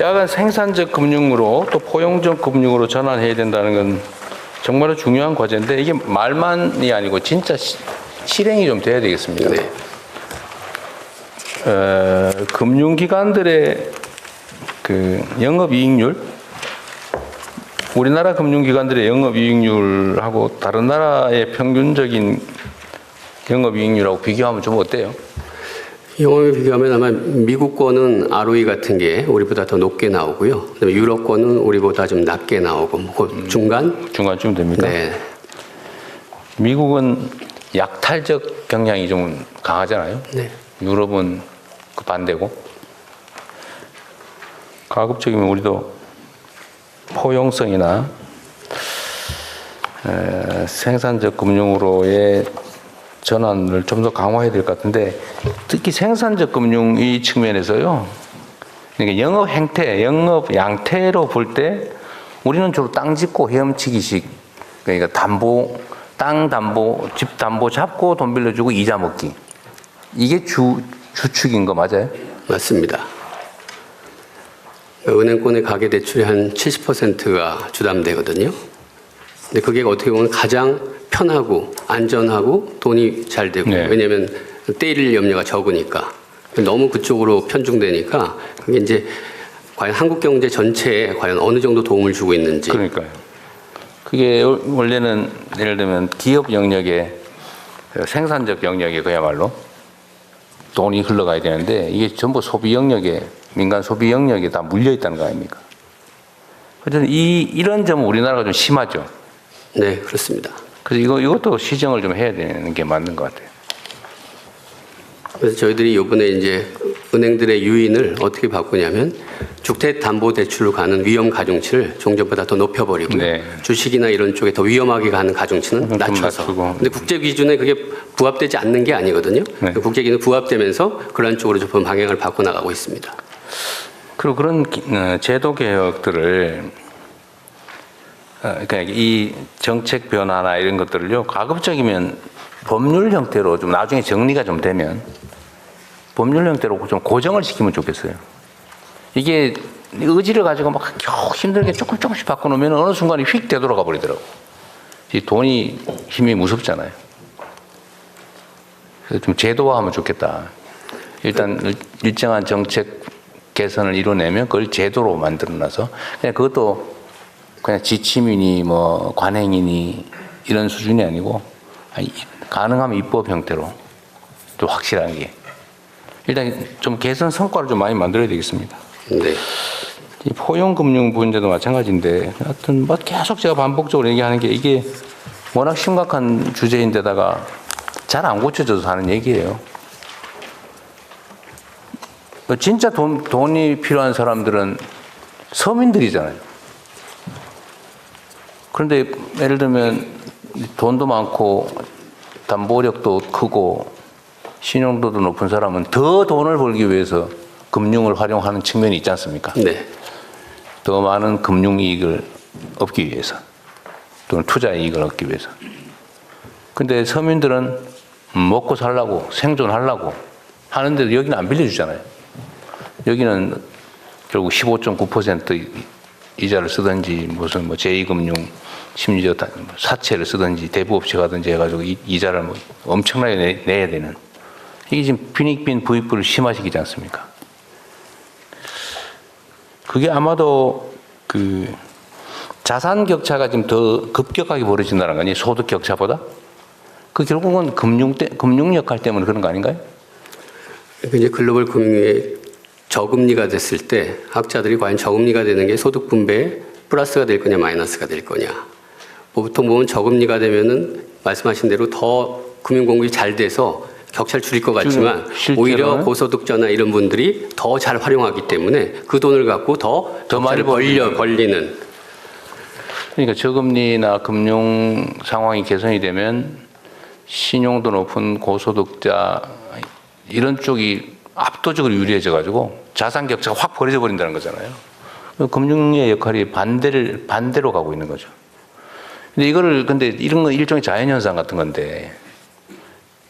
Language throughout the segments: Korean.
야간 생산적 금융으로 또 포용적 금융으로 전환해야 된다는 건 정말로 중요한 과제인데 이게 말만이 아니고 진짜 시- 실행이 좀 돼야 되겠습니다. 네. 어, 금융기관들의 그 영업이익률, 우리나라 금융기관들의 영업이익률하고 다른 나라의 평균적인 영업이익률하고 비교하면 좀 어때요? 영업에 비교하면 아마 미국 거는 ROE 같은 게 우리보다 더 높게 나오고요. 유럽 거는 우리보다 좀 낮게 나오고 뭐 그 중간. 중간쯤 됩니까? 네. 미국은 약탈적 경향이 좀 강하잖아요. 네. 유럽은 그 반대고 가급적이면 우리도 포용성이나 에, 생산적 금융으로의 전환을 좀 더 강화해야 될 것 같은데 특히 생산적 금융 이 측면에서요. 그러니까 영업 행태, 영업 양태로 볼 때 우리는 주로 땅 짓고 헤엄치기식 그러니까 담보 땅 담보 집 담보 잡고 돈 빌려주고 이자 먹기 이게 주 주축인 거 맞아요? 맞습니다. 은행권의 가계 대출의 한 70%가 주담대거든요. 근데 그게 어떻게 보면 가장 편하고 안전하고 돈이 잘 되고 네. 왜냐하면 때릴 염려가 적으니까 너무 그쪽으로 편중되니까 그게 이제 과연 한국 경제 전체에 과연 어느 정도 도움을 주고 있는지 그러니까요. 그게 원래는 예를 들면 기업 영역에 생산적 영역에 그야말로 돈이 흘러가야 되는데 이게 전부 소비 영역에 민간 소비 영역에 다 물려 있다는 거 아닙니까? 하여튼 이 이런 점은 우리나라가 좀 심하죠. 네 그렇습니다. 그래서 이거 이것도 시정을 좀 해야 되는 게 맞는 것 같아요. 그래서 저희들이 이번에 이제 은행들의 유인을 어떻게 바꾸냐면 주택담보대출로 가는 위험 가중치를 종전보다 더 높여버리고 네. 주식이나 이런 쪽에 더 위험하게 가는 가중치는 좀 낮춰서. 낮추고. 근데 국제 기준에 그게 부합되지 않는 게 아니거든요. 네. 국제 기준 부합되면서 그런 쪽으로 좀 방향을 바꿔 나가고 있습니다. 그리고 그런 기- 어, 제도 개혁들을 어, 그러니까 이 정책 변화나 이런 것들을요 가급적이면 법률 형태로 좀 나중에 정리가 좀 되면 법률 형태로 좀 고정을 시키면 좋겠어요. 이게 의지를 가지고 막 겨우 힘들게 조금 조금씩 바꿔놓으면 어느 순간에 휙 되돌아가 버리더라고. 이 돈이 힘이 무섭잖아요. 그래서 좀 제도화하면 좋겠다. 일단 일- 일정한 정책 개선을 이뤄내면 그걸 제도로 만들어놔서 그냥 그것도 그냥 지침이니 뭐 관행이니 이런 수준이 아니고 아니, 가능하면 입법 형태로 좀 확실하게 일단 좀 개선 성과를 좀 많이 만들어야 되겠습니다. 네. 이 포용금융 문제도 마찬가지인데 하여튼 뭐 계속 제가 반복적으로 얘기하는 게 이게 워낙 심각한 주제인데다가 잘 안 고쳐져서 하는 얘기예요. 그 진짜 돈, 돈이 필요한 사람들은 서민들이잖아요. 그런데 예를 들면 돈도 많고 담보력도 크고 신용도도 높은 사람은 더 돈을 벌기 위해서 금융을 활용하는 측면이 있지 않습니까? 네. 더 많은 금융 이익을 얻기 위해서 또는 투자 이익을 얻기 위해서. 근데 서민들은 먹고 살라고 생존하려고 하는데도 여기는 안 빌려주잖아요. 여기는 결국 15.9% 이자를 쓰든지 무슨 뭐 제2금융 심지어 다- 사채를 쓰든지 대부업체 가든지 해가지고 이- 이자를 뭐 엄청나게 내, 내야 되는 이게 지금 빈익빈 부익부를 심화시키지 않습니까? 그게 아마도 그 자산 격차가 좀더 급격하게 벌어진다는 거 아니에요? 소득 격차보다? 그 결국은 금융 때, 금융 역할 때문에 그런 거 아닌가요? 그 이제 글로벌 금융의 저금리가 됐을 때 학자들이 과연 저금리가 되는 게 소득 분배에 플러스가 될 거냐 마이너스가 될 거냐. 보통 보면 저금리가 되면은 말씀하신 대로 더 금융 공급이 잘 돼서 격차를 줄일 것 같지만? 오히려 고소득자나 이런 분들이 더 잘 활용하기 때문에 그 돈을 갖고 더 더 많이 벌려 벌리는 그러니까 저금리나 금융 상황이 개선이 되면 신용도 높은 고소득자 이런 쪽이 압도적으로 유리해져 가지고 자산 격차가 확 벌어져 버린다는 거잖아요. 금융의 역할이 반대를 반대로 가고 있는 거죠. 근데 이거를 근데 이런 건 일종의 자연 현상 같은 건데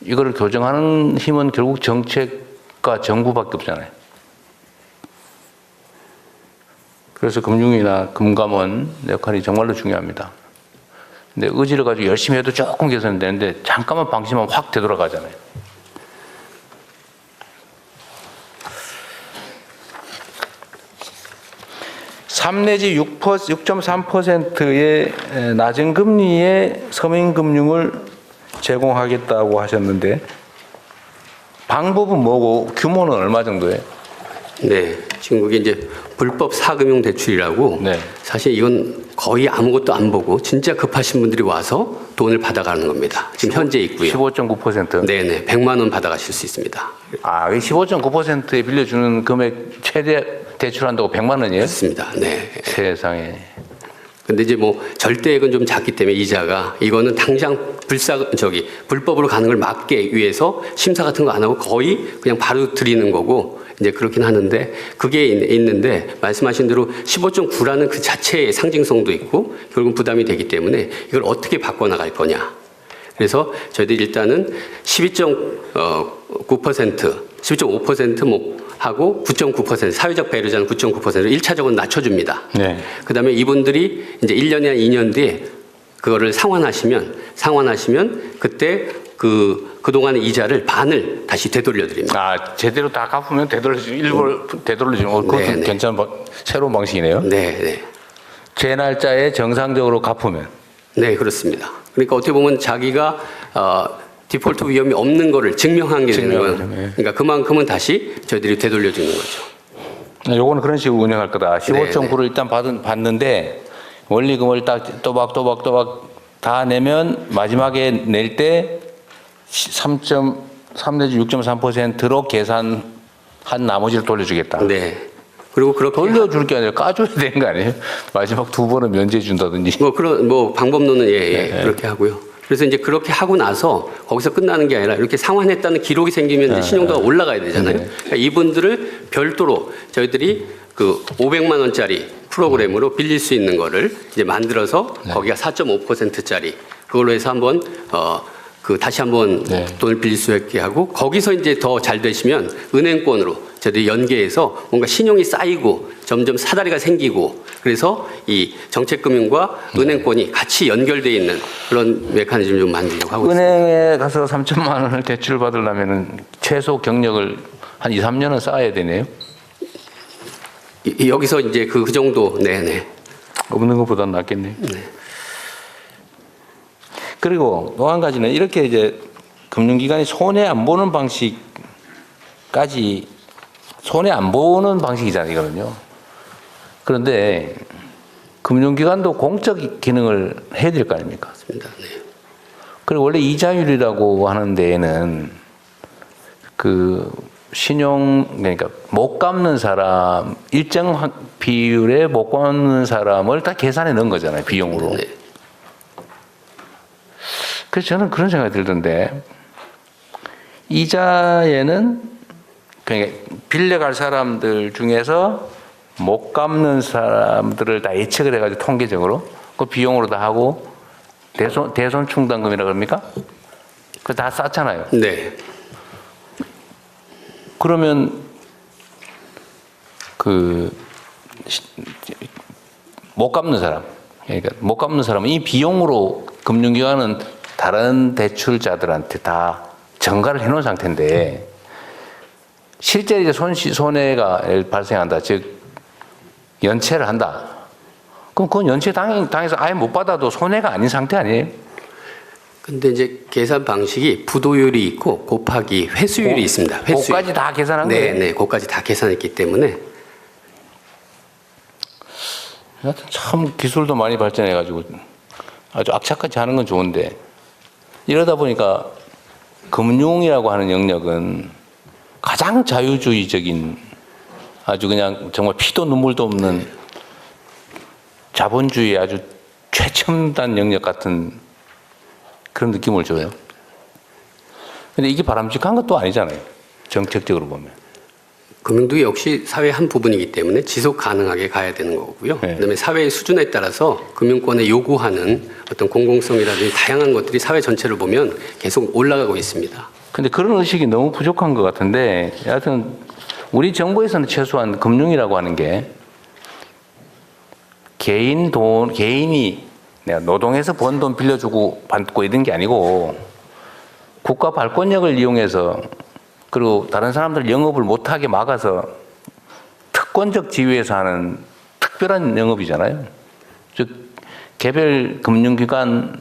이거를 교정하는 힘은 결국 정책과 정부밖에 없잖아요. 그래서 금융이나 금감원 역할이 정말로 중요합니다. 근데 의지를 가지고 열심히 해도 조금 개선이 되는데 잠깐만 방심하면 확 되돌아가잖아요. 삼 내지 6%, 6.3%의 낮은 금리의 서민금융을 제공하겠다고 하셨는데 방법은 뭐고 규모는 얼마 정도예요? 네, 지금 그게 이제 불법 사금융 대출이라고 네. 사실 이건 거의 아무것도 안 보고 진짜 급하신 분들이 와서 돈을 받아가는 겁니다. 지금 현재 있고요. 15.9%. 네 네, 100만 원 받아가실 수 있습니다. 아, 15.9%에 빌려주는 금액 최대 대출한다고 100만 원이에요? 그렇습니다. 네. 세상에. 근데 이제 뭐 절대액은 좀 작기 때문에 이자가 이거는 당장 불사 저기 불법으로 가는 걸 막기 위해서 심사 같은 거 안 하고 거의 그냥 바로 드리는 거고 이제 그렇긴 하는데 그게 있- 있는데 말씀하신 대로 15.9라는 그 자체의 상징성도 있고 결국 부담이 되기 때문에 이걸 어떻게 바꿔 나갈 거냐. 그래서 저희들이 일단은 12.9% 12.5%뭐 하고 9.9% 사회적 배려자는 9.9%를 1차적으로 낮춰줍니다. 네. 그다음에 이분들이 이제 1년이나 2년 뒤에 그거를 상환하시면 상환하시면 그때 그 그동안의 이자를 반을 다시 되돌려 드립니다. 아, 제대로 다 갚으면 되돌려주 일부 되돌려 주는 거 그것도 네, 네. 괜찮은 방- 새로운 방식이네요. 네, 네. 제 날짜에 정상적으로 갚으면 네, 그렇습니다. 그러니까 어떻게 보면 자기가 어, 디폴트 위험이 없는 거를 증명한 게 되는 거예요. 네. 그러니까 그만큼은 다시 저희들이 되돌려 주는 거죠. 요거는 그런 식으로 운영할 거다. 네, 15.9를 일단 받은 받는데 원리금을 딱 또박또박또박 다 내면 마지막에 낼 때 3.3 내지 6.3%로 계산한 나머지를 돌려주겠다. 네. 그리고 그렇게 돌려줄 게 아니라 까줘야 되는 거 아니에요? 마지막 두 번은 면제해 준다든지. 뭐 그런 뭐 방법론은 예, 예 네, 그렇게 하고요. 그래서 이제 그렇게 하고 나서 거기서 끝나는 게 아니라 이렇게 상환했다는 기록이 생기면 이제 신용도가 올라가야 되잖아요. 네. 그러니까 이분들을 별도로 저희들이 그 500만 원짜리 프로그램으로 빌릴 수 있는 거를 이제 만들어서 네. 거기가 4.5%짜리 그걸로 해서 한번 어. 그 다시 한번 네. 돈을 빌릴 수 있게 하고 거기서 이제 더 잘 되시면 은행권으로 저희들이 연계해서 뭔가 신용이 쌓이고 점점 사다리가 생기고 그래서 이 정책금융과 네. 은행권이 같이 연결돼 있는 그런 메커니즘 좀 만들려고 하고 있습니다. 은행에 가서 3천만 원을 대출 받으려면은 최소 경력을 한 2, 3년은 쌓아야 되네요. 이- 이- 여기서 이제 그, 그 정도 네네 없는 것보다 낫겠네요. 그리고 또 한 가지는 이렇게 이제 금융기관이 손해 안 보는 방식까지 손해 안 보는 방식이잖아요, 이거는요. 그런데 금융기관도 공적 기능을 해야 될 거 아닙니까? 맞습니다. 네. 그리고 원래 이자율이라고 하는 데에는 그 신용 그러니까 못 갚는 사람 일정 한- 비율의 못 갚는 사람을 다 계산해 넣은 거잖아요 비용으로. 네. 그래서 저는 그런 생각이 들던데 이자에는 그러니까 빌려갈 사람들 중에서 못 갚는 사람들을 다 예측을 해가지고 통계적으로 그 비용으로 다 하고 대손 대손 충당금이라 그럽니까? 그다 쌓잖아요. 네. 그러면 그 못 갚는 사람, 그러니까 못 갚는 사람은 이 비용으로 금융기관은 다른 대출자들한테 다 전가를 해놓은 상태인데 실제 이제 손시 손해가 발생한다, 즉 연체를 한다. 그럼 그건 연체 당 당해서 아예 못 받아도 손해가 아닌 상태 아니에요? 근데 이제 계산 방식이 부도율이 있고 곱하기 회수율이 고- 있습니다. 회수율. 그거까지 다 계산한 네, 거예요? 네, 그까지 다 계산했기 때문에 하여튼 참 기술도 많이 발전해가지고 아주 악착같이 하는 건 좋은데 이러다 보니까 금융이라고 하는 영역은 가장 자유주의적인 아주 그냥 정말 피도 눈물도 없는 자본주의 아주 최첨단 영역 같은 그런 느낌을 줘요. 근데 이게 바람직한 것도 아니잖아요. 정책적으로 보면. 금융도 역시 사회 한 부분이기 때문에 지속 가능하게 가야 되는 거고요. 네. 그다음에 사회의 수준에 따라서 금융권에 요구하는 어떤 공공성이라든지 다양한 것들이 사회 전체를 보면 계속 올라가고 있습니다. 근데 그런 의식이 너무 부족한 것 같은데 여하튼 우리 정부에서는 최소한 금융이라고 하는 게 개인 돈 개인이 내가 노동해서 번 돈 빌려주고 받고 이런 게 아니고 국가 발권력을 이용해서 그리고 다른 사람들 영업을 못하게 막아서 특권적 지위에서 하는 특별한 영업이잖아요. 즉 개별 금융기관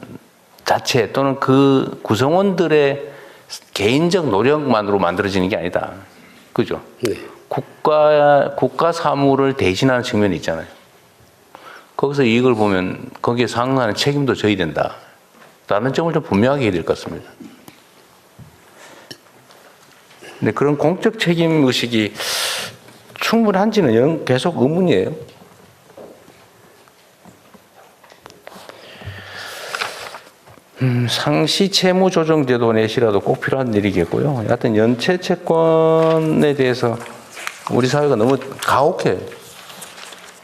자체 또는 그 구성원들의 개인적 노력만으로 만들어지는 게 아니다. 그죠? 네. 국가 국가 사무를 대신하는 측면이 있잖아요. 거기서 이익을 보면 거기에 상응하는 책임도 져야 된다. 라는 점을 좀 분명하게 해야 될 것 같습니다. 근데 그런 공적 책임 의식이 충분한지는 영- 계속 의문이에요. 음, 상시 채무 조정 제도 내시라도 꼭 필요한 일이겠고요. 여하튼 연체 채권에 대해서 우리 사회가 너무 가혹해.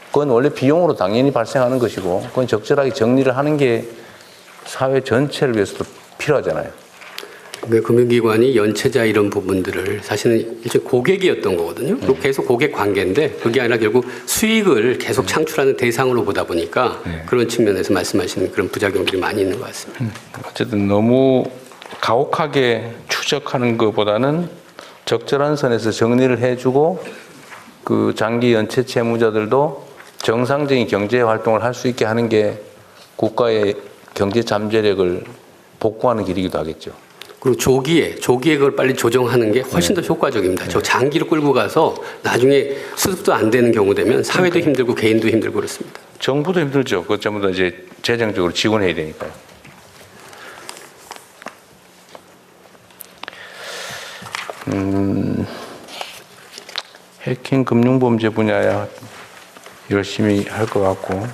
그건 원래 비용으로 당연히 발생하는 것이고, 그건 적절하게 정리를 하는 게 사회 전체를 위해서도 필요하잖아요. 그 금융기관이 연체자 이런 부분들을 사실은 일종 고객이었던 거거든요. 그리고 계속 고객 관계인데 그게 아니라 결국 수익을 계속 창출하는 대상으로 보다 보니까 그런 측면에서 말씀하시는 그런 부작용들이 많이 있는 것 같습니다. 어쨌든 너무 가혹하게 추적하는 것보다는 적절한 선에서 정리를 해주고 그 장기 연체 채무자들도 정상적인 경제 활동을 할 수 있게 하는 게 국가의 경제 잠재력을 복구하는 길이기도 하겠죠. 그리고 조기에 조기에 그걸 빨리 조정하는 게 훨씬 더 효과적입니다. 저 장기로 끌고 가서 나중에 수습도 안 되는 경우 되면 사회도 힘들고 개인도 힘들고 그렇습니다. 정부도 힘들죠. 그것 전부 다 이제 재정적으로 지원해야 되니까요. 음, 해킹 금융범죄 분야야 열심히 할 것 같고